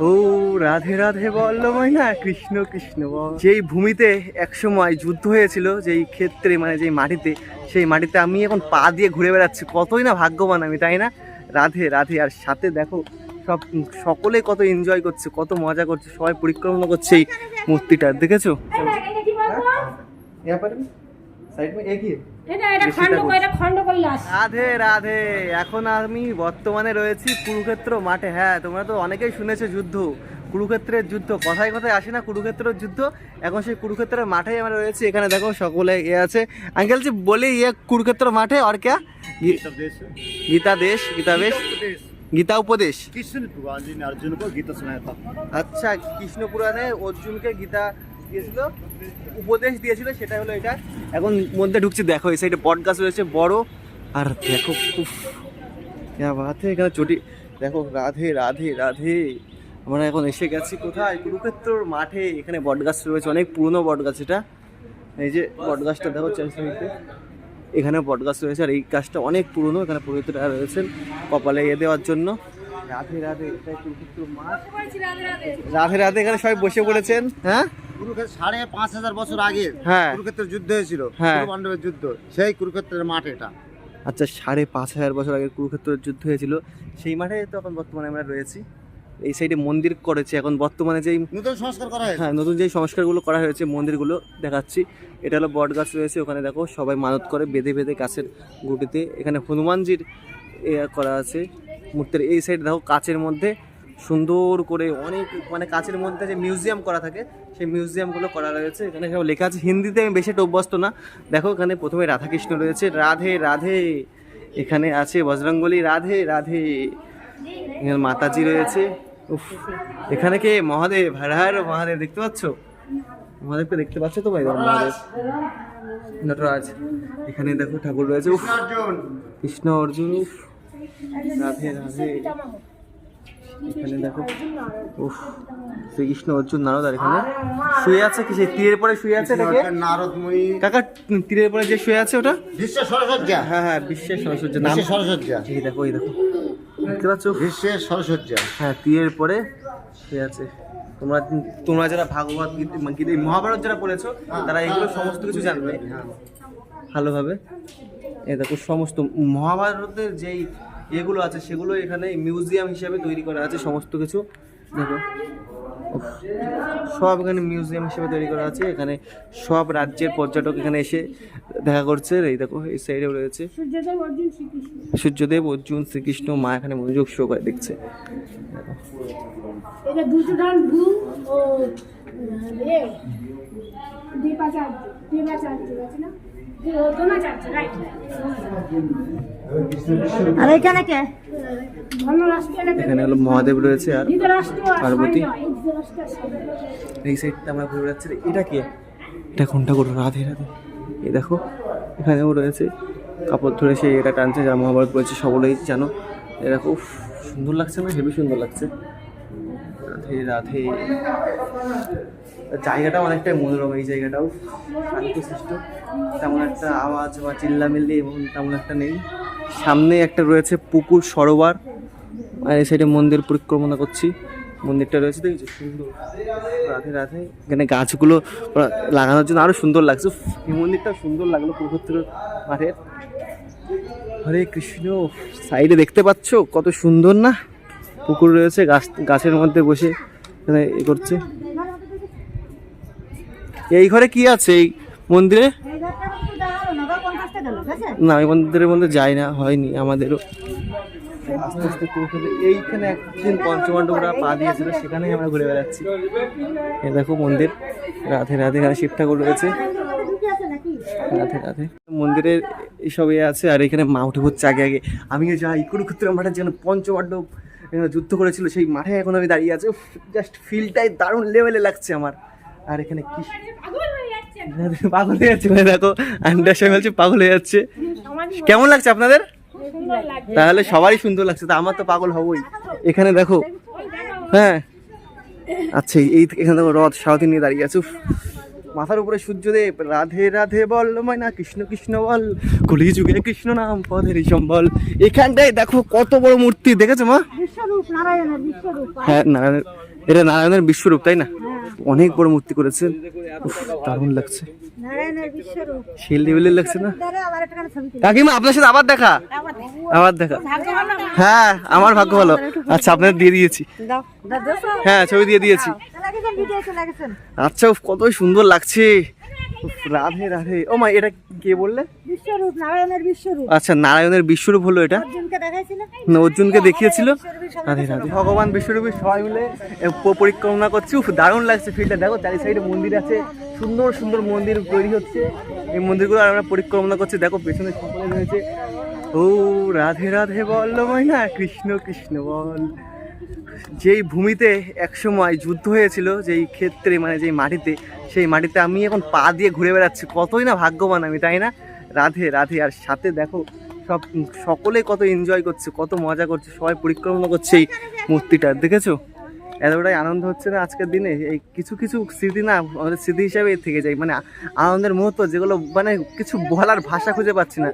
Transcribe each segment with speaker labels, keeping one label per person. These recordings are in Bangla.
Speaker 1: ও রাধে রাধে বল্লভ না কৃষ্ণ কৃষ্ণ যেই ভূমিতে একসময় যুদ্ধ হয়েছিল যেই ক্ষেত্রে মানে যেই মাটিতে সেই মাটিতে আমি এখন পা দিয়ে ঘুরে বেড়াচ্ছি কতই না ভাগ্যবান আমি তাই না? রাধে রাধে আর সাথে দেখো সব সকলে কত এনজয় করছে কত মজা করছে সবাই পরিক্রমা করছে এই মূর্তিটার দেখেছ?
Speaker 2: সাইড মে
Speaker 1: রাধে রাধে। এখন আমি বর্তমানে রয়েছি কুরুক্ষেত্র মাঠে। হ্যাঁ তোমরা তো অনেকেই শুনেছো যুদ্ধ কুরুক্ষেত্রের যুদ্ধ। কথায় কথায় আসে না কুরুক্ষেত্রের যুদ্ধ। এখন সেই কুরুক্ষেত্রের মাঠে আমরা রয়েছি। এখানে দেখো সকলে ইয়ে আছে। আঙ্কেল জি বলি ইয়ে কুরুক্ষেত্র মাঠে আর কে গীতা দেশ গীতা বেশ। গীতা উপদেশ।
Speaker 3: কৃষ্ণ ভগবান অর্জুন কো গীতা শোনায়া থা
Speaker 1: আচ্ছা কৃষ্ণ পুরাণে অর্জুনকে গীতা দিয়েছিল উপদেশ দিয়েছিল সেটা হলো এটা। এখন মধ্যে ঢুকছি, দেখো, এই সাইডে বট গাছ রয়েছে, বড়। আর দেখো ইয়া বাতে এখানে চটি? দেখো, রাধে রাধে রাধে। আমরা এখন এসে গেছি কোথায়? কুরুক্ষেত্রর মাঠে। এখানে বট গাছ রয়েছে, অনেক পুরনো বট গাছ এটা। এই যে বট গাছটা দেখো চারিদিকে এখানে বট গাছ রয়েছে, আর এই গাছটা অনেক পুরনো, এখানে পুরোহিতরা রয়েছেন কপালে ইয়ে দেওয়ার জন্য। রাধে রাধে কুরুক্ষেত্র রাধে রাধে, এখানে সবাই বসে পড়েছেন হ্যাঁ?
Speaker 3: কুরুক্ষেত্র সাড়ে পাঁচ হাজার বছর আগে
Speaker 1: হ্যাঁ।
Speaker 3: কুরুক্ষেত্রের যুদ্ধ হয়েছিল
Speaker 1: হ্যাঁ।
Speaker 3: পাণ্ডবের যুদ্ধ। সেই কুরুক্ষেত্রের মাঠ এটা।
Speaker 1: আচ্ছা সাড়ে পাঁচ হাজার বছর আগে কুরুক্ষেত্রের যুদ্ধ হয়েছিল সেই মাঠে তো এখন বর্তমানে আমরা রয়েছি। এই সাইডে মন্দির করেছে এখন বর্তমানে যেই
Speaker 3: নতুন সংস্কার করা হয়েছে।
Speaker 1: হ্যাঁ নতুন যেই সংস্কারগুলো করা হয়েছে মন্দিরগুলো দেখাচ্ছি। এটা হলো বট গাছ রয়েছে ওখানে দেখো সবাই মানত করে বেঁধে বেঁধে গাছের গুটিতে। এখানে হনুমানজির এ করা আছে মূর্তির। এই সাইড দেখো কাচের মধ্যে সুন্দর করে অনেক মানে কাচের মধ্যে যে মিউজিয়াম করা থাকে সেই মিউজিয়ামগুলো করা রয়েছে। এখানে সব লেখা আছে। হিন্দিতে আমি বেশি অভ্যস্ত না। দেখো এখানে প্রথমে রাধাকৃষ্ণ রয়েছে। রাধে রাধে। এখানে আছে বজরঙ্গলি রাধে রাধে। এখানে মাতাজি রয়েছে। উফ এখানে কে? মহাদেব। হর হর মহাদেব। দেখতে পাচ্ছ? মহাদেবকে দেখতে পাচ্ছ তো ভাই মহাদেব। নটরাজ। এখানে দেখো ঠাকুর রয়েছে। উফ কৃষ্ণ অর্জুন। উফ রাধে রাধে। এখানে দেখো। উফ শ্রীকৃষ্ণ অর্জুন নারদ আর এখানে। শুয়ে আছে কি সেই তীরের পরে শুয়ে আছে এটাকে?
Speaker 3: নারদময়ী
Speaker 1: কাকা তীরের পরে যে শুয়ে আছে ওটা?
Speaker 3: বিশ্ব সরসজ্জা
Speaker 1: হ্যাঁ হ্যাঁ বিশ্বের সরস্বতী নাম।
Speaker 3: বিশ্বের সরসজ্জা
Speaker 1: এই দেখো এই দেখো। দেখতে পাচ্ছ?
Speaker 3: বিশ্বের সরসজ্জা
Speaker 1: হ্যাঁ তীরের পরে শুয়ে আছে। তোমরা তোমরা যারা ভাগবত গীতা মানে মহাভারত যারা পড়েছো তারা এগুলো সমস্ত কিছু জানবে। ভালোভাবে। এই দেখো সমস্ত মহাভারতের যেই এগুলো আছে সেগুলো এখানে মিউজিয়াম হিসাবে তৈরি করা আছে সমস্ত কিছু। দেখো। সব এখানে মিউজিয়াম হিসেবে তৈরি করা আছে। এখানে সব রাজ্যের পর্যটক এখানে এসে দেখা করছে। এই দেখো এই সাইডে রয়েছে।
Speaker 2: সূর্যদেব অর্জুন শ্রীকৃষ্ণ।
Speaker 1: মা এখানে মনোযোগ শো করে দেখছে
Speaker 2: আছে না? আর এখানে কে?
Speaker 1: এখানে হলো মহাদেব রয়েছে আর পার্বতী।
Speaker 2: এই
Speaker 1: সাইডটা আমরা ঘুরে বেড়াচ্ছি। এটা কি? এটা কোনটা করো রাধে রাধে। এই দেখো এখানেও রয়েছে। কাপড় ধরে সেই এটা টানছে যারা মহাভারত পড়েছে সকলেই জানো। দেখো উফ, সুন্দর লাগছে না? হেবি সুন্দর লাগছে। রাধে রাধে। জায়গাটা অনেকটাই মনোরম এই জায়গাটাও। শান্তশিষ্ট। তেমন একটা আওয়াজ বা চিল্লামিল্লি এবং তেমন একটা নেই। সামনে একটা রয়েছে পুকুর সরোবর। আর এই সাইডে মন্দির পরিক্রমা করছি। মন্দিরটা রয়েছে, দেখেছ? সুন্দর। রাধে রাধে। এখানে গাছগুলো লাগানোর জন্য আরও সুন্দর লাগছে। এই মন্দিরটা সুন্দর লাগল কুরুক্ষেত্র মাঠের হরে কৃষ্ণ, সাইডে দেখতে পাচ্ছ? কত সুন্দর না? পুকুর রয়েছে, গাছ, গাছের মধ্যে বসে এখানে এ করছে। এই ঘরে কি আছে এই মন্দিরে? না এই মন্দিরের মধ্যে যাই না হয়নি আমাদেরও। আস্তে আস্তে এইখানে একদিন পঞ্চপাণ্ডবরা পা দিয়েছিল সেখানেই আমরা ঘুরে বেড়াচ্ছি। এই দেখো মন্দির রাধে রাধে এখানে শিব ঠাকুর রয়েছে। রাধে রাধে। মন্দিরের এইসব ইয়ে আছে আর এখানে মা উঠে হচ্ছে আগে আগে। আমিও যাই কুরুক্ষেত্র মাঠে যেখানে পঞ্চপাণ্ডব এখানে যুদ্ধ করেছিল সেই মাঠে এখন আমি দাঁড়িয়ে আছি। জাস্ট ফিলটাই দারুণ লেভেলে লাগছে আমার। আর এখানে কি
Speaker 2: পাগল হয়ে যাচ্ছে
Speaker 1: দেখো আন্ডার সবাই বলছে পাগল হয়ে যাচ্ছে। কেমন লাগছে আপনাদের? তাহলে সবারই সুন্দর লাগছে তা আমার তো পাগল হবই। এখানে দেখো হ্যাঁ। আচ্ছা এই এখানে দেখো রথ সারথি নিয়ে দাঁড়িয়ে আছে মাথার উপরে সূর্যদেব রাধে রাধে বল ময়না কৃষ্ণ কৃষ্ণ বল কলি যুগে কৃষ্ণ নাম পদের সম্বল। এখানটায় দেখো কত বড় মূর্তি দেখেছ মা? হ্যাঁ নারায়ণের এটা নারায়ণের বিশ্বরূপ তাই না? অনেক বড় মূর্তি করেছেন দারুণ লাগছে। সেই লেভেলের লাগছে না? কাকিমা আপনার সাথে আবার দেখা? আবার দেখা। হ্যাঁ আমার ভাগ্য ভালো। আচ্ছা আপনার দিয়ে দিয়েছি। হ্যাঁ ছবি দিয়ে দিয়েছি। আচ্ছা কত সুন্দর লাগছে। রাধে রাধে। ও মা এটা কে বললে?
Speaker 2: বিশ্বরূপ নারায়ণের বিশ্বরূপ।
Speaker 1: আচ্ছা নারায়ণের বিশ্বরূপ হলো এটা?
Speaker 2: অর্জুনকে দেখাইছিল?
Speaker 1: না, অর্জুনকে দেখিয়েছিল? রাধে রাধে। ভগবান বিশ্বরূপী সবাই মিলে পরিক্রমা করছে। উফ দারুণ লাগছে ফিল্ডটা দেখো চারি সাইডে মন্দির আছে। সুন্দর সুন্দর মন্দির তৈরি হচ্ছে। এই মন্দিরগুলো আমরা পরিক্রমা করছি। দেখো পেছনে সকলে রয়েছে। ও রাধে রাধে বল না কৃষ্ণ কৃষ্ণ বল। যেই ভূমিতে একসময় যুদ্ধ হয়েছিল যেই ক্ষেত্রে মানে যেই মাটিতে সেই মাটিতে আমি এখন পা দিয়ে ঘুরে বেড়াচ্ছি। কতই না ভাগ্যবান আমি, তাই না? রাধে রাধে। আর সাথে দেখো, সব সকলে কত এনজয় করছে, কত মজা করছে, সবাই পরিক্রমা করছে এই মূর্তিটা দেখেছ? এতটাই আনন্দ হচ্ছে না আজকের দিনে? এই কিছু কিছু স্মৃতি না, আমাদের স্মৃতি হিসাবে থেকে যায়। মানে আনন্দের মুহূর্ত যেগুলো মানে কিছু বলার ভাষা খুঁজে পাচ্ছি না।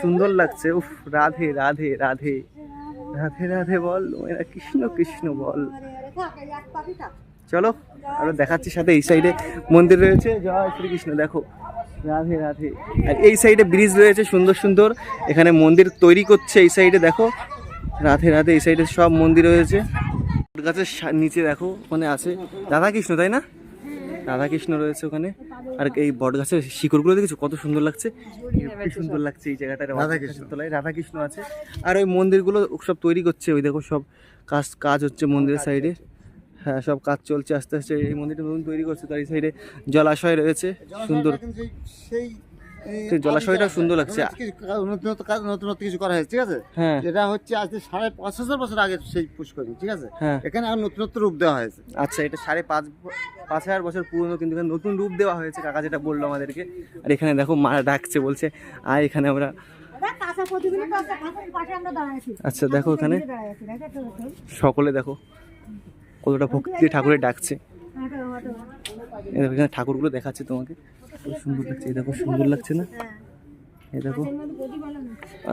Speaker 1: সুন্দর লাগছে, উফ, রাধে রাধে রাধে। রাধে রাধে বল, মেরা কৃষ্ণ কৃষ্ণ বল। চলো আমরা দেখাচ্ছি সাথে এই সাইডে মন্দির রয়েছে। জয় শ্রীকৃষ্ণ দেখো। রাধে রাধে। আর এই সাইডে ব্রিজ রয়েছে সুন্দর সুন্দর। এখানে মন্দির তৈরি করছে এই সাইডে দেখো। রাধে রাধে এই সাইডে সব মন্দির রয়েছে। গাছের নিচে দেখো ওখানে আছে। রাধাকৃষ্ণ তাই না? রাধাকৃষ্ণ রয়েছে ওখানে। আর এই বট গাছের শিকড়গুলো দেখেছ? কত সুন্দর লাগছে। সুন্দর লাগছে এই জায়গাটা রাধাকৃষ্ণ। তলায় রাধাকৃষ্ণ আছে। আর ওই মন্দিরগুলো সব তৈরি করছে ওই দেখো সব কাজ কাজ হচ্ছে মন্দিরের সাইডে হ্যাঁ সব কাজ চলছে আস্তে আস্তে এই মন্দিরটা নতুন তৈরি করছে তার এই সাইডে জলাশয় রয়েছে সুন্দর।
Speaker 3: সেই- সেই
Speaker 1: জলাশয়টা সুন্দর লাগছে।
Speaker 3: অনেক কিছু কা- কাজ নতুনত্ব কিছু করা হয়েছে ঠিক আছে?
Speaker 1: হ্যাঁ।
Speaker 3: যেটা হচ্ছে আজ সাড়ে পাঁচ হাজার বছর আগে সেই পুষ্করী ঠিক আছে?
Speaker 1: হ্যাঁ।
Speaker 3: এখানে আর নতুনত্ব রূপ দেওয়া হয়েছে।
Speaker 1: আচ্ছা এটা সাড়ে পাঁচ পাঁচ হাজার বছর পুরনো কিন্তু এখানে নতুন রূপ দেওয়া হয়েছে কাকা যেটা বলল আমাদেরকে। আর এখানে দেখো মা ডাকছে বলছে আর এখানে আমরা আচ্ছা দেখো এখানে। সকলে দেখো। কতটা ভক্তি দিয়ে ঠাকুরের ডাকছে। এখানে ঠাকুরগুলো দেখাচ্ছে তোমাকে। কত সুন্দর লাগছে। এ দেখো সুন্দর লাগছে না? এ দেখো।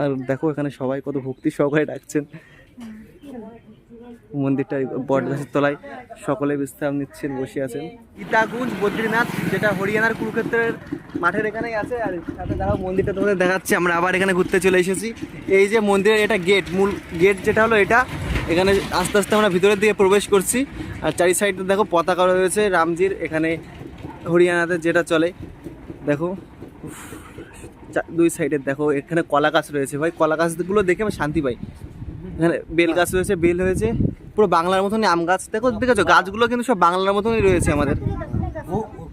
Speaker 1: আর দেখো এখানে সবাই কত ভক্তি সহকারে ডাকছেন। মন্দিরটা বট গাছের তলায় সকলে বিশ্রাম নিচ্ছেন, বসে আছেন। গীতাগুঞ্জ বদ্রীনাথ, যেটা হরিয়ানার কুরুক্ষেত্রের মাঠের এখানেই আছে, আর সাথে দাঁড়াও, মন্দিরটা তোমাদের দেখাচ্ছে, আমরা আবার এখানে ঘুরতে চলে এসেছি। এই যে মন্দিরের এটা গেট মূল গেট যেটা হলো এটা, এখানে আস্তে আস্তে আমরা ভিতরের দিকে প্রবেশ করছি। আর চারি সাইডে দেখো পতাকা রয়েছে, রামজির, এখানে হরিয়ানাতে যেটা চলে। দেখো দুই সাইডে দেখো, এখানে কলা গাছ রয়েছে। ভাই কলা গাছগুলো দেখে আমি শান্তি পাই। এখানে বেল গাছ রয়েছে, বেল হয়েছে। পুরো বাংলার মতনই আম গাছ। দেখো দেখেছ? গাছগুলো কিন্তু সব বাংলার মতনই রয়েছে আমাদের।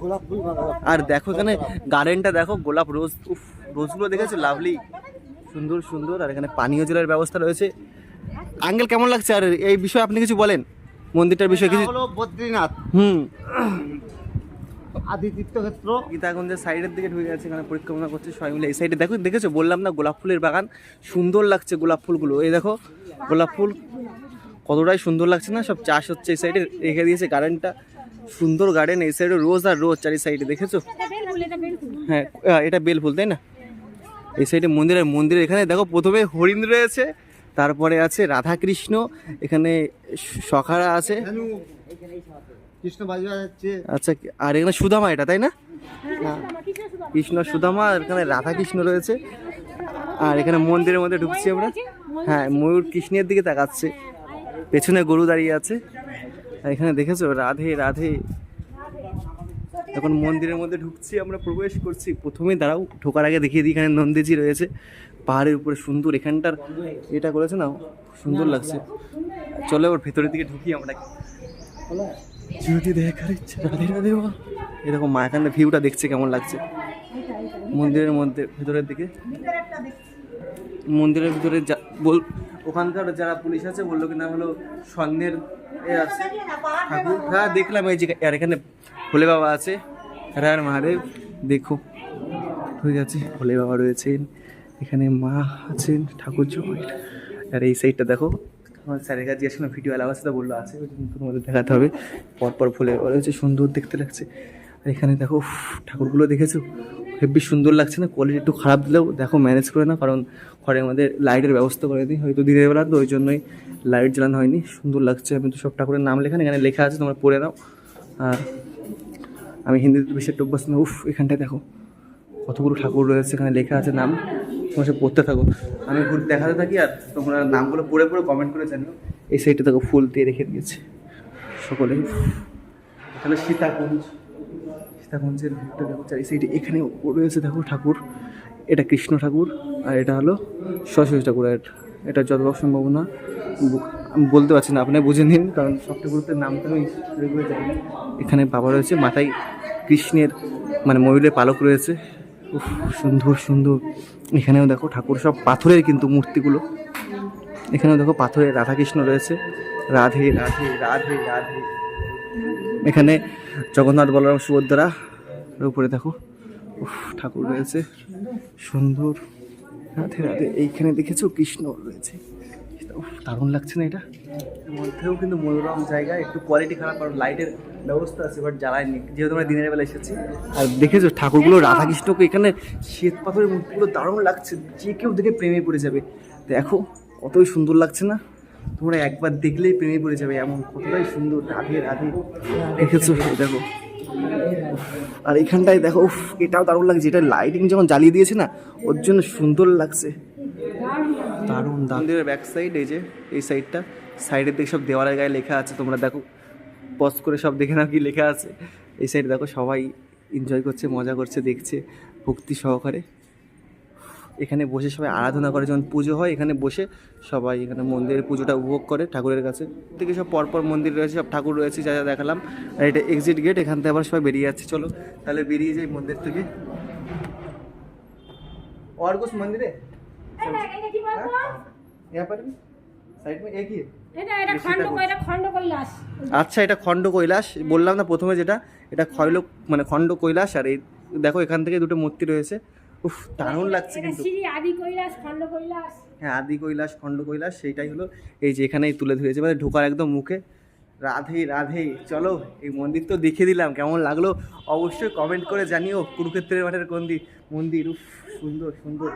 Speaker 3: গোলাপ ফুল
Speaker 1: আর দেখো এখানে গার্ডেনটা দেখো গোলাপ রোজ উফ রোজগুলো দেখেছ? লাভলি সুন্দর সুন্দর। আর এখানে পানীয় জলের ব্যবস্থা রয়েছে। আঙ্কেল কেমন লাগছে? আর এই বিষয়ে আপনি কিছু বলেন? মন্দিরটার বিষয়ে কিছু
Speaker 3: বদ্রীনাথ।
Speaker 1: হুম।
Speaker 3: আদি তীর্থক্ষেত্র।
Speaker 1: গীতাগঞ্জের সাইডের দিকে ঢুকে গেছে এখানে পরিক্রমা করছে সবাই মিলে। এই সাইডে দেখো দেখেছ? বললাম না গোলাপ ফুলের বাগান। সুন্দর লাগছে গোলাপ ফুলগুলো। এই দেখো গোলাপ ফুল কতটাই সুন্দর লাগছে না? সব চাষ হচ্ছে এই সাইডে রেখে দিয়েছে গার্ডেনটা সুন্দর গার্ডেন এই সাইডে রোজ আর রোজ চারি সাইডে দেখেছ? হ্যাঁ এটা বেল ফুল তাই না? এই সাইডে মন্দিরের মন্দিরের এখানে দেখো, প্রথমে হরিণ রয়েছে, তারপরে আছে রাধা কৃষ্ণ এখানে সখারা আছে। আচ্ছা আর এখানে সুদামা, এটা তাই না? কৃষ্ণ সুদামা, আর এখানে রাধা কৃষ্ণ রয়েছে। আর এখানে মন্দিরের মধ্যে ঢুকছি আমরা। হ্যাঁ ময়ূর কৃষ্ণের দিকে তাকাচ্ছে। পেছনে গরু দাঁড়িয়ে আছে। এখানে দেখেছ? রাধে রাধে। এখন মন্দিরের মধ্যে ঢুকছি, আমরা প্রবেশ করছি। প্রথমে দাঁড়াও, ঢোকার আগে দেখিয়ে দিই, এখানে নন্দীজি রয়েছে। পাহাড়ের উপরে সুন্দর, এখানটার এটা করেছে না? সুন্দর লাগছে। চলে ওর ভেতরের দিকে ঢুকি আমরা। যদি দেখার ইচ্ছা, রাধে রাধে এরকম মা এখানে ভিউটা দেখছে কেমন লাগছে। মন্দিরের মধ্যে, ভেতরের দিকে। মন্দিরের ভিতরে যা- বল ওখানকার যারা পুলিশ আছে বলল কিনা হলো স্বর্ণের এ আছে। ঠাকুর হ্যাঁ দেখলাম এই যে, আর এখানে ভোলে বাবা আছে। হ্যাঁ মহাদেব, দেখো, ঠিক আছে, ভোলে বাবা রয়েছেন। এখানে মা আছেন, ঠাকুর আর এই সাইডটা দেখো, আমার স্যারের কাছে জিজ্ঞাসা ভিডিও অ্যালাউ আছে, তো বলল আছে তোমাদের দেখাতে হবে। পরপর ভোলে বাবা রয়েছে, সুন্দর দেখতে লাগছে। আর এখানে দেখো ঠাকুরগুলো দেখেছ? হেব্বি সুন্দর লাগছে না? কোয়ালিটি একটু খারাপ দিলেও দেখো ম্যানেজ করে না কারণ ঘরে আমাদের লাইটের ব্যবস্থা করে দিই, হয়তো দিনের বেলা, তো ওই জন্যই লাইট জ্বালানো হয়নি। সুন্দর লাগছে, আমি তো সব ঠাকুরের নাম লেখা এখানে লেখা আছে, তোমরা পড়ে নাও। আর আমি হিন্দিতে বেশি একটু অভ্যস্ত না, উফ, এখানটায় দেখো, কতগুলো ঠাকুর রয়েছে, এখানে লেখা আছে নাম। তোমরা সব পড়তে থাকো। আমি ঘুরে দেখাতে থাকি, আর তোমরা নামগুলো পড়ে পড়ে কমেন্ট করে জানিও। এই সাইডটা দেখো, ফুল দিয়ে রেখে দিয়েছে। সকলে তাহলে সীতাকুঞ্জ সীতাকুঞ্জের ভিউটা দেখো চারি সাইডে এখানে রয়েছে দেখো ঠাকুর। এটা কৃষ্ণ ঠাকুর আর এটা হলো সরস্বতী ঠাকুর। আর এটা যতবার সম্ভব না আমি বলতে পারছি না আপনি বুঝে নিন কারণ সব ঠাকুরের নাম তো আমি রেগুলার জানি। এখানে বাবা রয়েছে মাথায় কৃষ্ণের মানে ময়ূরের পালক রয়েছে। উফ, সুন্দর সুন্দর। এখানেও দেখো ঠাকুর সব পাথরের কিন্তু মূর্তিগুলো। এখানেও দেখো পাথরের রাধাকৃষ্ণ রয়েছে। রাধে রাধে রাধে রাধে। এখানে জগন্নাথ বলরাম সুভদ্রা উপরে দেখো। উফ, ঠাকুর রয়েছে। সুন্দর। রাধে রাধে। এইখানে দেখেছ কৃষ্ণ রয়েছে। দারুণ লাগছে না এটা? এর মধ্যেও কিন্তু মনোরম জায়গা একটু কোয়ালিটি খারাপ কারণ লাইটের ব্যবস্থা আছে বাট জ্বালায়নি। যেহেতু আমরা দিনের বেলা এসেছি। আর দেখেছ ঠাকুরগুলো রাধাকৃষ্ণকে এখানে শ্বেত পাথরের মূর্তিগুলো দারুণ লাগছে। যে কেউ দেখে প্রেমে পড়ে যাবে। দেখো কতই সুন্দর লাগছে না? তোমরা একবার দেখলেই প্রেমে পড়ে যাবে এমন কতটাই সুন্দর রাধে রাধে। দেখেছ? দেখো। আর এখানটায় দেখো এটাও দারুণ লাগছে এটা লাইটিং যখন জ্বালিয়ে দিয়েছে না ওর জন্য সুন্দর লাগছে। দারুণ মন্দিরের ব্যাক সাইড এই যে এই সাইডটা সাইডের দিকে সব দেওয়ালের গায়ে লেখা আছে তোমরা দেখো পজ করে সব দেখে নাও কি লেখা আছে। এই সাইডে দেখো সবাই এনজয় করছে মজা করছে দেখছে ভক্তি সহকারে। এখানে বসে সবাই আরাধনা করে যখন পুজো হয় এখানে বসে সবাই এখানে মন্দিরের পুজোটা উপভোগ করে ঠাকুরের কাছে থেকে সব পরপর মন্দির রয়েছে সব ঠাকুর রয়েছে যা যা দেখালাম আর এটা এক্সিট গেট এখান থেকে আবার সবাই বেরিয়ে যাচ্ছে চলো তাহলে বেরিয়ে যাই মন্দির থেকে और कुछ मंदिर है
Speaker 2: এটা এটা কি বলবো
Speaker 1: यहाँ पर भी साइड में एक ही है
Speaker 2: এটা এটা খন্ড এটা খন্ড কৈলাস
Speaker 1: আচ্ছা এটা খণ্ড কৈলাস বললাম না প্রথমে যেটা এটা খয়ল মানে খণ্ড কৈলাস আর এই দেখো এখান থেকে দুটো মূর্তি রয়েছে উফ দারুণ লাগছে কিন্তু।
Speaker 2: আদি কৈলাস খণ্ড কৈলাস।
Speaker 1: হ্যাঁ আদি কৈলাস খণ্ড কৈলাস সেইটাই হলো। এই যে এখানেই তুলে ধরেছে মানে ঢোকার একদম মুখে। রাধে রাধে চলো এই মন্দির তো দেখে দিলাম কেমন লাগল? অবশ্যই কমেন্ট করে জানিও কুরুক্ষেত্রের মাঠের কোন মন্দির উফ সুন্দর সুন্দর।